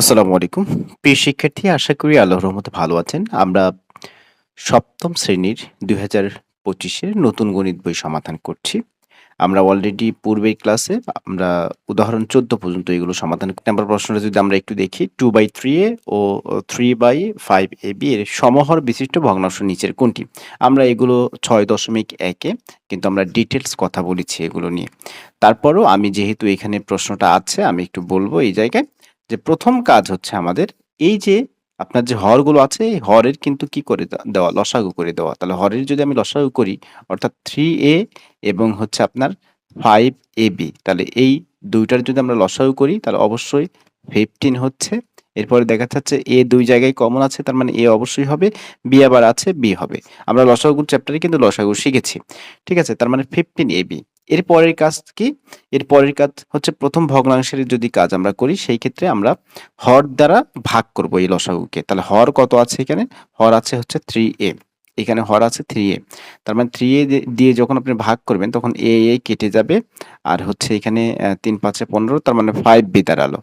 আসসালামু আলাইকুম। প্রিয় শিক্ষার্থী, আশা করি আল্লাহর রহমতে ভালো আছেন। আমরা সপ্তম শ্রেণির দুই হাজার পঁচিশের নতুন গণিত বই সমাধান করছি। আমরা অলরেডি পূর্বের ক্লাসে আমরা উদাহরণ চোদ্দ পর্যন্ত এগুলো সমাধান নাম্বার প্রশ্নটা যদি আমরা একটু দেখি two by three A O three by five A B এর সমহর বিশিষ্ট ভগ্নাংশ নিচের কোনটি? আমরা এগুলো ছয় দশমিক একে কিন্তু আমরা ডিটেলস কথা বলেছি এগুলো নিয়ে। তারপরও আমি যেহেতু এখানে প্রশ্নটা আছে, আমি একটু বলব এই জায়গায়। যে প্রথম কাজ হচ্ছে আমাদের এই যে আপনার যে হরগুলো আছে, এই হরের কিন্তু কি করে দেওয়া, লসাগু করে দেওয়া। তাহলে হরের যদি আমি লসাগু করি, অর্থাৎ থ্রি এ এবং হচ্ছে আপনার ফাইভ এ বি তাহলে এই দুইটার যদি আমরা লসাগু করি, তাহলে অবশ্যই ফিফটিন হচ্ছে। এরপরে দেখা যাচ্ছে এ দুই জায়গায় কমন আছে, তার মানে এ অবশ্যই হবে বি আবার আছে বি হবে। আমরা লসাগুর চ্যাপ্টারে কিন্তু লসাগু শিখেছি। ঠিক আছে? তার মানে ফিফটিন এ বি এর পরের কাজ কি? এর পরের কাজ হচ্ছে প্রথম ভগ্নাংশের যদি কাজ আমরা করি, সেই ক্ষেত্রে আমরা হর দ্বারা ভাগ করব এই লসাগুকে। তাহলে হর কত আছে এখানে? হর আছে হচ্ছে থ্রি এ এখানে হর আছে থ্রি এ তার মানে থ্রি এ দিয়ে যখন আপনি ভাগ করবেন, তখন এ এ কেটে যাবে। আর হচ্ছে এখানে তিন, পাঁচে পনেরো, তার মানে ফাইভ বি দাঁড়াল।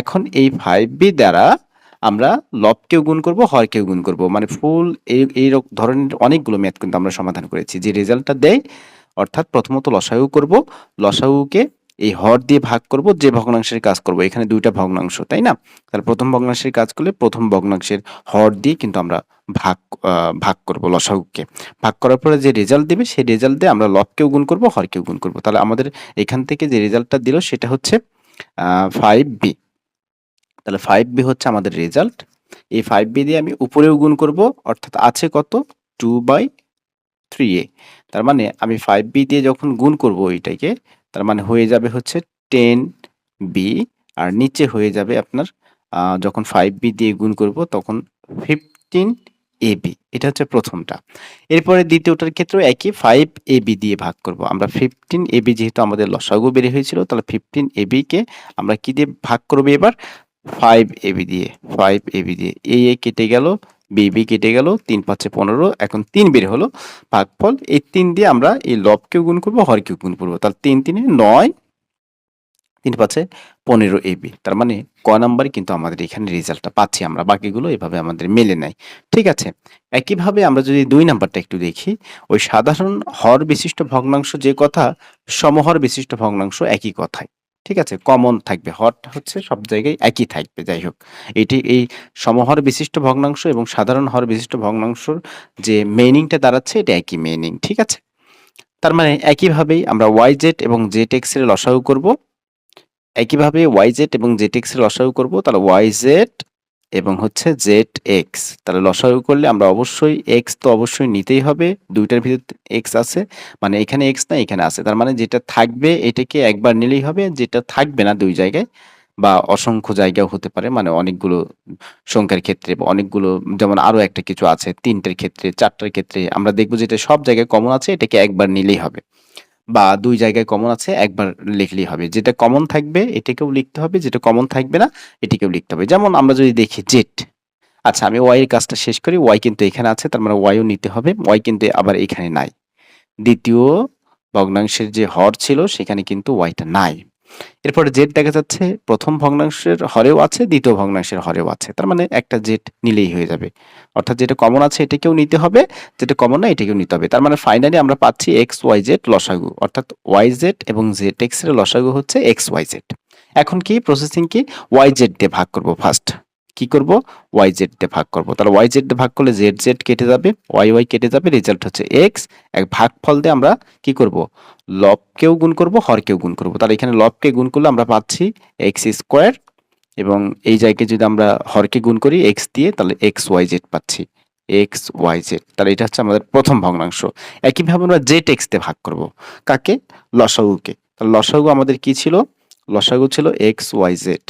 এখন এই ফাইভ বি দ্বারা আমরা লবকেও গুণ করব, হরকেও গুণ করব। মানে ফুল এই এই ধরনের অনেকগুলো ম্যাথ কিন্তু আমরা সমাধান করেছি। যে রেজাল্টটা দেয় অর্থাৎ প্রথমত লসাগু করব, লসাগুকে এই হর দিয়ে ভাগ করব, যে ভগ্নাংশের কাজ করব। এখানে দুইটা ভগ্নাংশ, তাই না? তাহলে প্রথম ভগ্নাংশের কাজ করলে প্রথম ভগ্নাংশের হর দিয়ে কিন্তু আমরা ভাগ ভাগ করব লসাগুকে। ভাগ করার পরে যে রেজাল্ট দেবে, সেই রেজাল্ট দিয়ে আমরা লবকেও গুণ করব, হরকেও গুণ করব। তাহলে আমাদের এখান থেকে যে রেজাল্টটা দিল, সেটা হচ্ছে ফাইভ বি তাহলে ফাইভ বি হচ্ছে আমাদের রেজাল্ট এই ফাইভ বি দিয়ে আমি উপরেও গুণ করব, অর্থাৎ আছে কত? টু বাই থ্রি এ তার মানে আমি ফাইভ বি দিয়ে যখন গুণ করব ওইটাকে, তার মানে হয়ে যাবে হচ্ছে টেন বি আর নিচে হয়ে যাবে আপনার যখন ফাইভ বি দিয়ে গুণ করব তখন ফিফটিন এ বি এটা হচ্ছে প্রথমটা। এরপরে দ্বিতীয়টার ক্ষেত্রেও একই ফাইভ এ বি দিয়ে ভাগ করব। আমরা ফিফটিন এ বি যেহেতু আমাদের লসাগু বেড়ে হয়েছিল, তাহলে ফিফটিন এ কে আমরা কি দিয়ে ভাগ করব এবার? ফাইভ এ বি দিয়ে ফাইভ এ বি দিয়ে। এ এ কেটে গেল বি কেটে গেল, তিন পাঁচে পনেরো, এখন তিন বের হলো, ভাগফল, এই তিন দিয়ে আমরা এই লবকেও গুণ করব, হরকেও গুণ করব, তাহলে তিন তিনে নয়, তিন পাঁচে পনেরো এবি তার মানে ক নাম্বারে কিন্তু আমাদের এখানে রেজাল্টটা পাচ্ছি আমরা, বাকিগুলো এভাবে আমাদের মেলে নাই ঠিক আছে? একইভাবে আমরা যদি দুই নাম্বারটা একটু দেখি, ওই সাধারণ হর বিশিষ্ট ভগ্নাংশ যে কথা, সমহর বিশিষ্ট ভগ্নাংশ একই কথাই ঠিক আছে? কমন থাকবে। হট হচ্ছে সব জায়গায় একই থাকবে। যাই হোক, এটি এই সমহর বিশিষ্ট ভগ্নাংশ এবং সাধারণ হর বিশিষ্ট ভগ্নাংশর যে মেনিংটা দাঁড়াচ্ছে, এটা একই মেনিং ঠিক আছে? তার মানে একইভাবেই আমরা ওয়াই জেড এবং জেড এক্সের লসাগু করব। একইভাবে ওয়াই জেড এবং জেড এক্সের লসাগু করব, তাহলে ওয়াই জেড এবং হচ্ছে জেড এক্স তাহলে লসাগু করলে আমরা অবশ্যই এক্স তো অবশ্যই নিতেই হবে। দুইটার ভিতর এক্স আছে। মানে এখানে এক্স না, এখানে আছে। তার মানে যেটা থাকবে, এটাকে একবার নিলেই হবে। যেটা থাকবে না দুই জায়গায়, বা অসংখ্য জায়গাও হতে পারে। মানে অনেকগুলো সংখ্যার ক্ষেত্রে, বা অনেকগুলো, যেমন আরও একটা কিছু আছে, তিনটের ক্ষেত্রে, চারটার ক্ষেত্রে। আমরা দেখব যেটা সব জায়গায় কমন আছে, এটাকে একবার নিলেই হবে। বা দুই জায়গায় কমন আছে, একবার লিখলেই হবে। যেটা কমন থাকবে, এটাকেও লিখতে হবে, যেটা কমন থাকবে না, এটিকেও লিখতে হবে। যেমন আমরা যদি দেখি জেট আচ্ছা আমি ওয়াই এর কাজটা শেষ করি ওয়াই কিন্তু এখানে আছে, তার মানে ওয়াইও নিতে হবে ওয়াই কিন্তু আবার এখানে নাই। দ্বিতীয় ভগ্নাংশের যে হর ছিল, সেখানে কিন্তু ওয়াইটা নাই। এরপরে জেড দেখা যাচ্ছে, প্রথম ভগ্নাংশের হরেও আছে, দ্বিতীয় ভগ্নাংশের হরেও আছে। তার মানে একটা জেড নিলেই হয়ে যাবে। অর্থাৎ যেটা কমন আছে, এটাকেও নিতে হবে, যেটা কমন না, এটাকেও নিতে হবে। তার মানে ফাইনালি আমরা পাচ্ছি এক্স ওয়াই জেড লসাগু, অর্থাৎ ওয়াই জেড এবং জেড এক্সের লসাগু হচ্ছে এক্স ওয়াই জেড এখন কি প্রসেসিং কি? ওয়াই জেড দিয়ে ভাগ করব ফার্স্ট কি করব? ওয়াই জেড দিয়ে ভাগ করব। তাহলে ওয়াই জেড দিয়ে ভাগ করলে জেড জেড কেটে যাবে ওয়াই ওয়াই কেটে যাবে রেজাল্ট হচ্ছে এক্স এক ভাগফল দিয়ে আমরা কি করব? লবকেও গুণ করব, হরকেও গুণ করব। তাহলে এখানে লবকে গুণ করলে আমরা পাচ্ছি এক্স স্কোয়ার এবং এই জায়গায় যদি আমরা হরকে গুণ করি এক্স দিয়ে, তাহলে এক্স ওয়াই জেড পাচ্ছি। এক্স ওয়াই জেড তাহলে এটা হচ্ছে আমাদের প্রথম ভগ্নাংশ। একইভাবে আমরা জেড এক্স দিয়ে ভাগ করব। কাকে? লসাগুকে। তাহলে লসাগু আমাদের কি ছিল? লসাগু ছিল এক্স ওয়াই জেড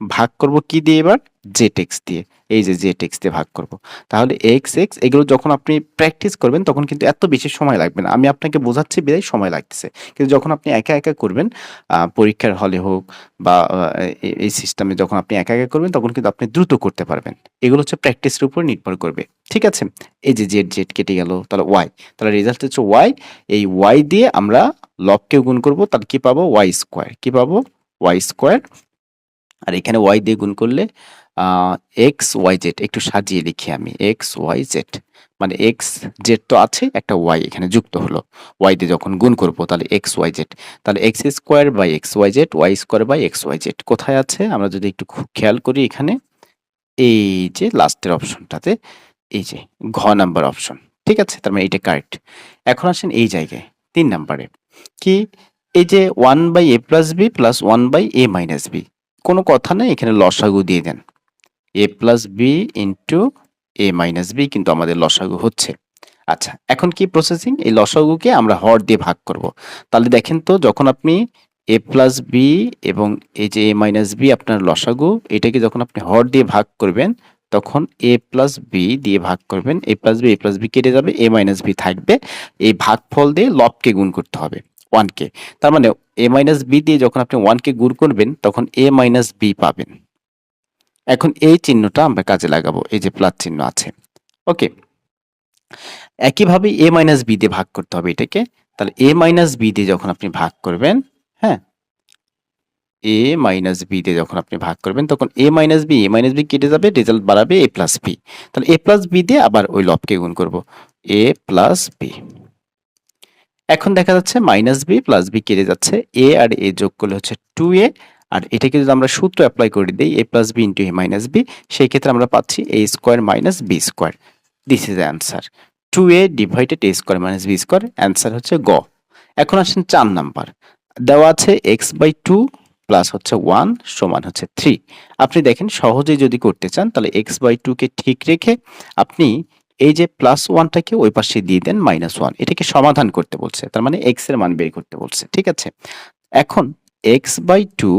ভাগ করব কি দিয়ে এবার? জেড এক্স দিয়ে। এই যে জেড এক্স দিয়ে ভাগ করব। তাহলে এক্স এক্স এগুলো যখন আপনি প্র্যাকটিস করবেন, তখন কিন্তু এত বেশি সময় লাগবে না। আমি আপনাকে বোঝাচ্ছি বিদায় সময় লাগতেছে। কিন্তু যখন আপনি একা একা করবেন পরীক্ষার হলে হোক বা এই সিস্টেমে যখন আপনি একা একা করবেন, তখন কিন্তু আপনি দ্রুত করতে পারবেন। এগুলো হচ্ছে প্র্যাকটিসের উপর নির্ভর করবে। ঠিক আছে? এই যে জেড জেড কেটে গেল, তাহলে ওয়াই তাহলে রেজাল্ট হচ্ছে ওয়াই এই ওয়াই দিয়ে আমরা লবকে গুণ করব, তাহলে কি পাবো? ওয়াই স্কোয়ার কি পাবো? ওয়াই স্কোয়ার আর এখানে ওয়াই দিয়ে গুণ করলে এক্স ওয়াই জেড একটু সাজিয়ে লিখি আমি এক্স ওয়াই জেড মানে এক্স জেড তো আছে, একটা ওয়াই এখানে যুক্ত হলো ওয়াই দিয়ে যখন গুণ করব তাহলে এক্স ওয়াই জেড তাহলে X square by X Y Z Y square by X Y Z কোথায় আছে? আমরা যদি একটু খেয়াল করি এখানে, এই যে লাস্টের অপশনটাতে, এই যে ঘ নাম্বার অপশন, ঠিক আছে? তার মানে এইটা কারেক্ট এখন আসেন এই জায়গায়, তিন নাম্বারে, কি? এই যে one by A plus B plus one by A minus B কোনো কথা নেই, এখানে লসাগু দিয়ে দেন। A plus B into A minus B কিন্তু আমাদের লসাগু হচ্ছে। আচ্ছা এখন কি প্রসেসিং এই লসাগুকে আমরা হর দিয়ে ভাগ করব। তাহলে দেখেন তো, যখন আপনি এ প্লাস বি এবং এই যে এ মাইনাস বি আপনার লসাগু, এটাকে যখন আপনি হর দিয়ে ভাগ করবেন, তখন এ প্লাস বি দিয়ে ভাগ করবেন। A plus B A plus B কেটে যাবে এ মাইনাস বি থাকবে। এই ভাগফল দিয়ে লবকে গুণ করতে হবে ওয়ানকে তার মানে এ মাইনাস বি দিয়ে যখন আপনি ওয়ানকে গুণ করবেন, তখন এ মাইনাস বি পাবেন। এখন এই চিহ্নটা আমরা কাজে লাগাবো, এই যে প্লাস চিহ্ন আছে। ওকে একইভাবে এ মাইনাস বি দিয়ে ভাগ করতে হবে এটাকে। তাহলে এ মাইনাস বি দিয়ে যখন আপনি ভাগ করবেন হ্যাঁ? এ মাইনাস বি দিয়ে যখন আপনি ভাগ করবেন, তখন A minus B A minus B কেটে যাবে রেজাল্ট বাড়াবে এ প্লাস বি তাহলে এ প্লাস বি দিয়ে আবার ওই লবকে গুণ করব। এ প্লাস বি এখন দেখা যাচ্ছে মাইনাস বি প্লাস বি কেটে যাচ্ছে। এ আর এ যোগ করলে হচ্ছে টু এ আর এটাকে যদি আমরা সূত্র অ্যাপ্লাই করে দিই A plus B into A minus B সেই ক্ষেত্রে আমরা পাচ্ছি A square minus B square this is answer to A divided A square minus B square answer হচ্ছে গ। এখন আসেন চার নাম্বার। দেওয়া আছে এক্স বাই টু প্লাস হচ্ছে ওয়ান সমান হচ্ছে থ্রি আপনি দেখেন সহজেই যদি করতে চান, তাহলে এক্স বাই টুকে ঠিক রেখে আপনি এই যে প্লাস ওয়ানটাকে ওই পাশে দিয়ে দেন মাইনাস ওয়ান এটাকে সমাধান করতে বলছে। তার মানে এক্সের মান বের করতে বলছে। ঠিক আছে? এখন এক্স বাই টু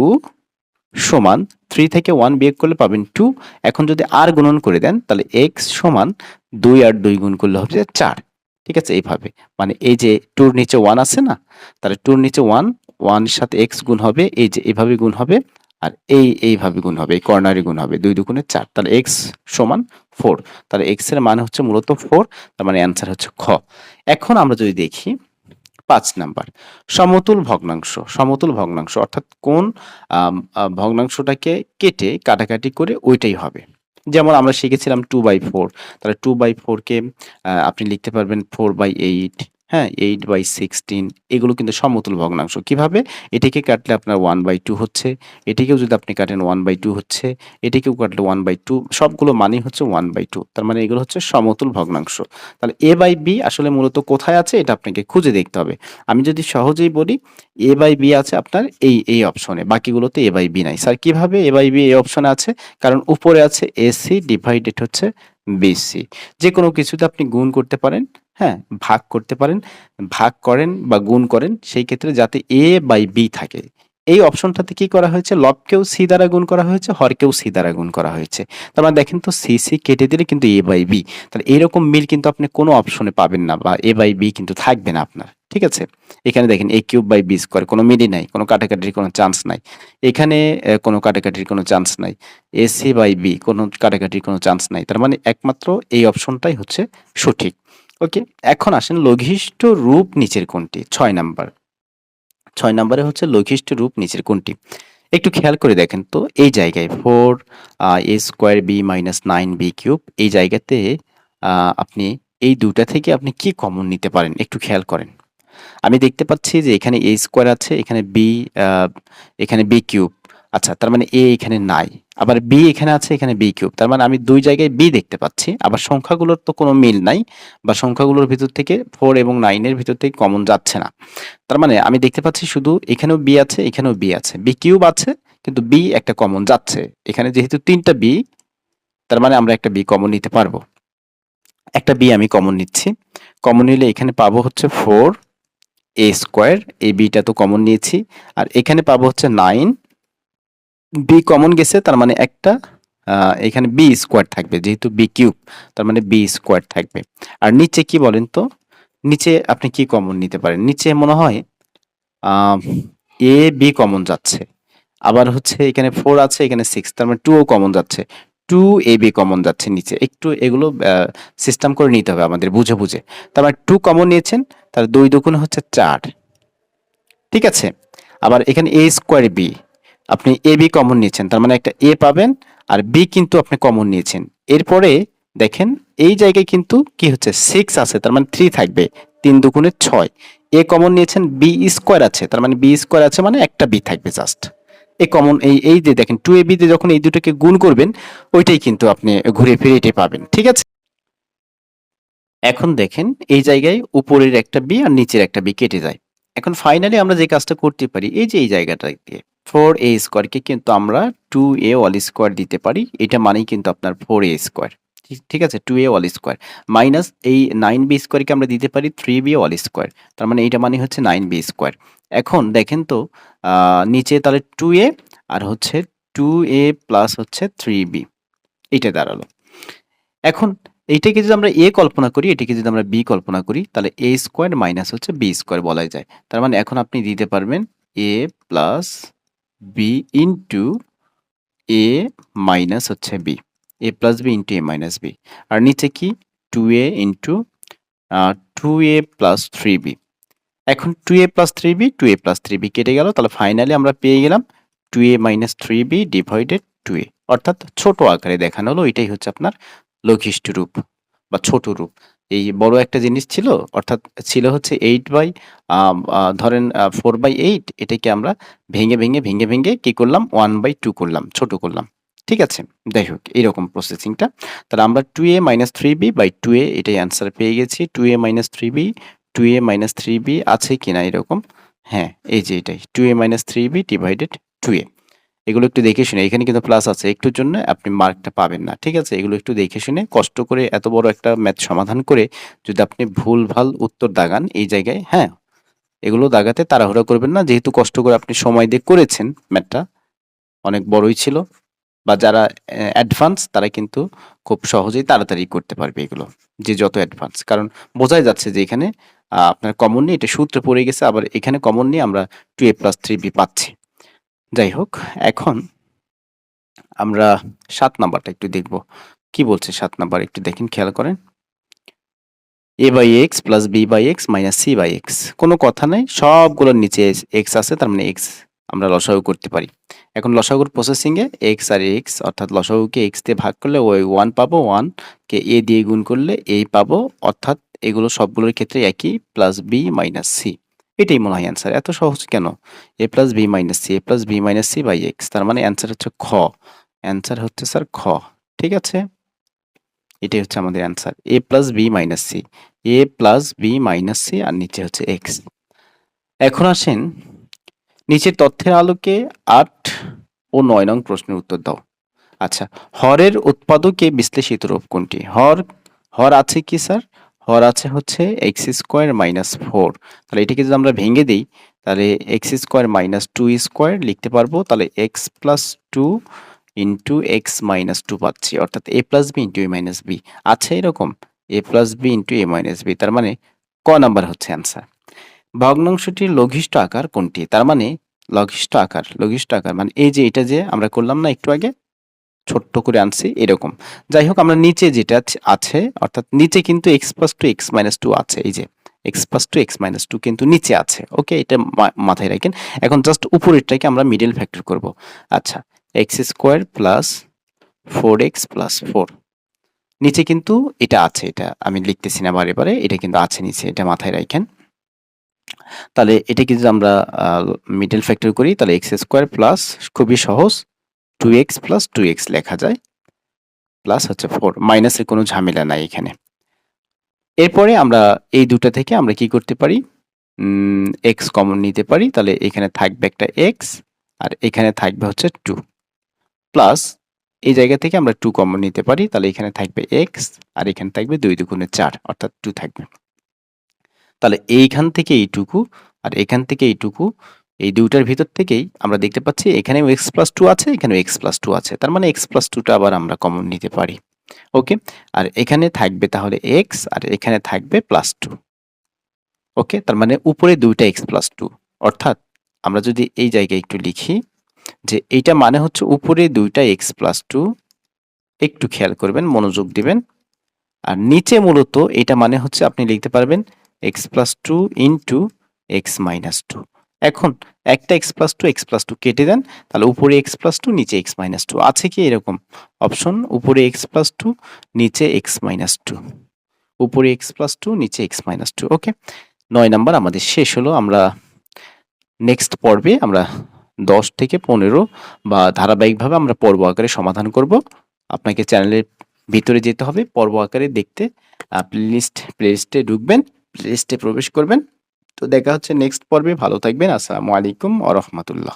সমান থ্রি থেকে ওয়ান বিয়োগ করলে পাবেন টু এখন যদি আর গুণন করে দেন, তাহলে এক্স সমান দুই আর দুই গুণ করলে হবে যে চার। ঠিক আছে? এইভাবে। মানে এই যে টুর নিচে ওয়ান আছে না? তাহলে টুর নিচে ওয়ান ওয়ানের সাথে এক্স গুণ হবে, এই যে এইভাবে গুণ হবে। আর এই এইভাবে গুণ হবে, এই কর্নারি গুণ হবে। দুই দুগুণে চার, তাহলে এক্স সমান ফোর তাহলে এক্সের মানে হচ্ছে মূলত ফোর তার মানে অ্যান্সার হচ্ছে খ। এখন আমরা যদি দেখি পাঁচ নাম্বার, সমতুল ভগ্নাংশ সমতুল ভগ্নাংশ অর্থাৎ কোন ভগ্নাংশটাকে কেটে কাটাকাটি করে ওইটাই হবে। যেমন আমরা শিখেছিলাম টু বাই ফোর তাহলে টু বাই ফোরকে আপনি লিখতে পারবেন ফোর বাই এইট হ্যাঁ এইট বাই সিক্সটিন এগুলো কিন্তু সমতুল ভগ্নাংশ। কীভাবে? এটিকে কাটলে আপনার ওয়ান বাই টু হচ্ছে, এটিকেও যদি আপনি কাটেন ওয়ান বাই টু হচ্ছে, এটিকেও কাটলে ওয়ান বাই টু সবগুলো মানেই হচ্ছে ওয়ান বাই টু তার মানে এগুলো হচ্ছে সমতুল ভগ্নাংশ। তাহলে এ বাই বি আসলে মূলত কোথায় আছে? এটা আপনাকে খুঁজে দেখতে হবে। আমি যদি সহজেই বলি এ বাই বি আছে আপনার এই এই অপশনে বাকিগুলোতে এ বাই বি নাই। স্যার, কীভাবে এ বাই বি এই অপশনে আছে? কারণ উপরে আছে এসি ডিভাইডেড হচ্ছে বিসি যে কোনো কিছুতে আপনি গুণ করতে পারেন। হ্যাঁ ভাগ করতে পারেন, ভাগ করেন বা গুণ করেন, সেই ক্ষেত্রে যাতে এ বাই বি থাকে। এই অপশনটাতে কি করা হয়েছে? লবকেও সি দ্বারা গুণ করা হয়েছে, হরকেও সি দ্বারা গুণ করা হয়েছে। তার মানে দেখেন তো, সি সি কেটে দিলে কিন্তু এ বাই বি। তাহলে এরকম মিল কিন্তু আপনি কোনো অপশনে পাবেন না বা এ বাই বি কিন্তু থাকবে না আপনার, ঠিক আছে? এখানে দেখেন A cube by B square, কোনো মিলই নাই, কোনো কাটাকাটির কোনো চান্স নাই। এখানে কোনো কাটাকাটির কোনো চান্স নাই। এ সি বাই বি, কোনো কাটাকাটির কোনো চান্স নাই। তার মানে একমাত্র এই অপশনটাই হচ্ছে সঠিক। ওকে, এখন আসেন লঘিষ্ঠ রূপ নিচের কোনটি? ছয় নাম্বার। ছয় নম্বরে হচ্ছে লঘিষ্ঠ রূপ নিচের কোনটি? একটু খেয়াল করে দেখেন তো, এই জায়গায় four A square B minus nine B cube, এই জায়গাতে আপনি এই দুটা থেকে আপনি কি কমন নিতে পারেন? একটু খেয়াল করেন। আমি দেখতে পাচ্ছি যে এখানে এ স্কোয়ার আছে, এখানে বি এখানে বি কিউব। আচ্ছা তার মানে এ এখানে নাই। আবার বি এখানে আছে, এখানে বি কিউব। তার মানে আমি দুই জায়গায় বি দেখতে পাচ্ছি। আবার সংখ্যাগুলোর তো কোনো মিল নাই বা সংখ্যাগুলোর ভিতর থেকে ফোর এবং নাইনের ভিতর থেকে কমন যাচ্ছে না। তার মানে আমি দেখতে পাচ্ছি শুধু এখানেও বি আছে, এখানেও বি আছে। বি কিউব আছে, কিন্তু বি একটা কমন যাচ্ছে। এখানে যেহেতু তিনটা বি, তার মানে আমরা একটা বি কমন নিতে পারব। একটা বি আমি কমন নিচ্ছি। কমন নিলে এখানে পাবো হচ্ছে ফোর, এ স্কোয়ার এ বিটা তো কমন নিয়েছি। আর এখানে পাবো হচ্ছে নাইন বি কমন গেছে, তার মানে একটা এখানে বি স্কোয়ার থাকবে, যেহেতু বি কিউব তার মানে বি স্কোয়ার থাকবে। আর নিচে কি বলেন তো? নিচে আপনি কি কমন নিতে পারেন? নিচে মনে হয় এ বি কমন যাচ্ছে। আবার হচ্ছে এখানে ফোর আছে, এখানে সিক্স তার মানে টু ও কমন যাচ্ছে। টু এ বি কমন যাচ্ছে নিচে। একটু এগুলো সিস্টেম করে নিতে হবে আমাদের বুঝে বুঝে। তার মানে টু কমন নিয়েছেন, তার দুই দুগুণ হচ্ছে চার। ঠিক আছে? আবার এখানে এ স্কোয়ার বি আপনি এ বি কমন নিয়েছেন। তার মানে একটা এ পাবেন আর বি কিন্তু আপনি কমন নিয়েছেন। এরপরে দেখেন, এই জায়গায় কিন্তু কি হচ্ছে? সিক্স আছে, তার মানে থ্রি থাকবে। তিন দুগুণে ছয়। এ কমন নিয়েছেন বি স্কোয়ার আছে। তার মানে বি স্কোয়ার আছে মানে একটা বি থাকবে জাস্ট এ কমন এই এই যে দেখেন টু এ বিতে যখন এই দুটোকে গুণ করবেন, ওইটাই কিন্তু আপনি ঘুরে ফিরে এটাই পাবেন। ঠিক আছে? এখন দেখেন, এই জায়গায় উপরের একটা বি আর নিচের একটা বি কেটে যায়। এখন ফাইনালি আমরা যে কাজটা করতে পারি, এই যে এই জায়গাটা দিয়ে। ফোর এ স্কোয়ারকে কিন্তু আমরা টু এ অল স্কোয়ার দিতে পারি। এটা মানেই কিন্তু আপনার ফোর এ স্কোয়ার ঠিক আছে? Two A all square minus এই নাইন বি স্কোয়ারকে আমরা দিতে পারি থ্রি বি অল স্কোয়ার তার মানে এইটা মানে হচ্ছে নাইন বি স্কোয়ার এখন দেখেন তো নিচে তাহলে টু এ আর হচ্ছে টু এ প্লাস হচ্ছে থ্রি বি এটা দাঁড়াল। এখন এইটাকে যদি আমরা এ কল্পনা করি, এটাকে যদি আমরা বি কল্পনা করি, তাহলে এ স্কোয়ার মাইনাস হচ্ছে বি স্কোয়ার বলা যায়। তার মানে এখন আপনি দিতে পারবেন A plus B into A minus হচ্ছে B A plus B into A minus B আর নিচে কি? Two A into two A plus three B এখন two A plus three B two A plus three B কেটে গেল। তাহলে finally আমরা পেয়ে গেলাম two A minus three B divided two A অর্থাৎ ছোট আকারে দেখানো হলো। এটাই হচ্ছে আপনার লঘিষ্ঠ রূপ বা ছোট রূপ। এই বড় একটা জিনিস ছিল, অর্থাৎ ছিল হচ্ছে এইট বাই ধরেন ফোর বাই এইট এটাকে আমরা ভেঙে ভেঙে ভেঙে ভেঙে কি করলাম? ওয়ান বাই টু করলাম, ছোট করলাম। ঠিক আছে? যাই হোক এইরকম প্রসেসিংটা তাহলে আমরা two A minus three B by two A এটাই অ্যান্সার পেয়ে গেছি। Two A minus three B two A minus three B আছে কিনা এরকম? হ্যাঁ এই যে এটাই। Two A minus three B divided two A এগুলো একটু দেখে শুনে, এখানে কিন্তু প্লাস আছে একটুর জন্য আপনি মার্কটা পাবেন না, ঠিক আছে? এগুলো একটু দেখে শুনে, কষ্ট করে এত বড় একটা ম্যাথ সমাধান করে যদি আপনি ভুল ভালো উত্তর দাগান এই জায়গায় হ্যাঁ? এগুলো দাগাতে তাড়াহুড়া করবেন না, যেহেতু কষ্ট করে আপনি সময় দিয়ে করেছেন ম্যাথটা অনেক বড়ই ছিল। বা যারা অ্যাডভান্স তারা কিন্তু খুব সহজেই তাড়াতাড়ি করতে পারবে এগুলো, যে যত অ্যাডভান্স কারণ বোঝাই যাচ্ছে যে এখানে আপনার কমন নিয়ে এটা সূত্রে পড়ে গেছে, আবার এখানে কমন নিয়ে আমরা two A plus three B পাচ্ছি। যাই হোক এখন আমরা সাত নাম্বারটা একটু দেখব। কি বলছে সাত নাম্বার? একটু দেখেন, খেয়াল করেন। A by X plus B by X minus C by X. কোনো কথা নেই, সবগুলোর নিচে এক্স আছে, তার মানে এক্স আমরা লসাগু করতে পারি। এখন লসাগুর প্রসেসিংয়ে এক্স আর এক্স, অর্থাৎ লসাগুকে এক্স দিয়ে ভাগ করলে ওই ওয়ান পাবো ওয়ানকে এ দিয়ে গুণ করলে এই পাবো, অর্থাৎ এগুলো সবগুলোর ক্ষেত্রে একই, প্লাস বি মাইনাস সি। এটাই মনে হয় অ্যান্সার এত সহজ কেন? A plus B minus C A plus B minus C by X তার মানে অ্যান্সার হচ্ছে খ। অ্যান্সার হচ্ছে স্যার খ, ঠিক আছে? এটাই হচ্ছে আমাদের answer A plus B minus C A plus B minus C আর নিচে হচ্ছে এক্স এখন আসেন নিচের তথ্যের আলোকে আট ও নয় নং প্রশ্নের উত্তর দাও। আচ্ছা হরের উৎপাদকে বিশ্লেষিত রূপ কোনটি? হর হর আছে কি স্যার হর আছে হচ্ছে এক্স স্কোয়ার মাইনাস ফোর তাহলে এটাকে যদি আমরা ভেঙে দিই, তাহলে X square minus two square লিখতে পারব। তাহলে X plus two into X minus two পাচ্ছি। অর্থাৎ A plus B into A minus B আছে এরকম? A plus B into A minus B তার মানে ক নাম্বার হচ্ছে অ্যান্সার ভগ্নাংশটির লঘিষ্ঠ আকার কোনটি? তার মানে লঘিষ্ঠ আকার। লঘিষ্ঠ আকার মানে এই যে, এটা যে আমরা করলাম না একটু আগে ছোট্ট করে আনছি, এরকম। যাই হোক আমরা নিচে যেটা আছে- অর্থাৎ নিচে কিন্তু X plus two X minus two আছে, এই যে। X plus two X minus two কিন্তু নিচে আছে ওকে এটা মাথায় রাখেন। এখন জাস্ট উপরেরটাকে আমরা মিডল ফ্যাক্টর করব। আচ্ছা X square plus four X plus four নিচে কিন্তু এটা আছে, এটা আমি লিখতেছি না বারে বারে, এটা কিন্তু আছে নিচে, এটা মাথায় রাখেন। তাহলে এটাকে যদি আমরা মিডল ফ্যাক্টর করি, তাহলে এক্স স্কোয়ার প্লাস খুবই সহজ। Two X plus two X লেখা যায় প্লাস হচ্ছে ফোর মাইনাসের কোনো ঝামেলা নাই এখানে। এরপরে আমরা এই দুটা থেকে আমরা কি করতে পারি? এক্স কমন নিতে পারি, তাহলে এখানে থাকবে একটা এক্স আর এখানে থাকবে হচ্ছে টু প্লাস এই জায়গা থেকে আমরা টু কমন নিতে পারি, তাহলে এখানে থাকবে এক্স আর এখানে থাকবে দুই দুগুণে চার, অর্থাৎ টু থাকবে। তাহলে এইখান থেকে এইটুকু, আর এখান থেকে এইটুকু এই দুইটার ভিতর থেকেই আমরা দেখতে পাচ্ছি এখানেও এক্স প্লাস টু আছে, এখানেও এক্স প্লাস টু আছে। তার মানে এক্স প্লাস টুটা আবার আমরা কমন নিতে পারি। ওকে আর এখানে থাকবে তাহলে এক্স আর এখানে থাকবে প্লাস টু ওকে তার মানে উপরে দুইটা এক্স প্লাস টু অর্থাৎ আমরা যদি এই জায়গায় একটু লিখি যে এইটা মানে হচ্ছে উপরে দুইটা এক্স প্লাস টু একটু খেয়াল করবেন, মনোযোগ দিবেন। আর নিচে মূলত এটা মানে হচ্ছে আপনি লিখতে পারবেন X plus two into X minus two এখন একটা X plus two X plus two কেটে দেন, তাহলে উপরে এক্স প্লাস টু নিচে এক্স মাইনাস টু আছে কি এরকম অপশন উপরে এক্স প্লাস টু নিচে এক্স মাইনাস টু উপরে এক্স প্লাস টু নিচে এক্স মাইনাস টু ওকে নয় নাম্বার আমাদের শেষ হলো, আমরা নেক্সট পর্বে আমরা দশ থেকে পনেরো বা ধারাবাহিকভাবে আমরা পর্ব আকারে সমাধান করব। আপনাকে চ্যানেলের ভিতরে যেতে হবে, পর্ব আকারে দেখতে প্লেলিস্ট প্লেলিস্টে ঢুকবেন প্লেলিস্টে প্রবেশ করবেন। তো দেখা হচ্ছে নেক্সট পর্বে। ভালো থাকবেন। আসসালামু আলাইকুম আ রহমতুল্লাহ।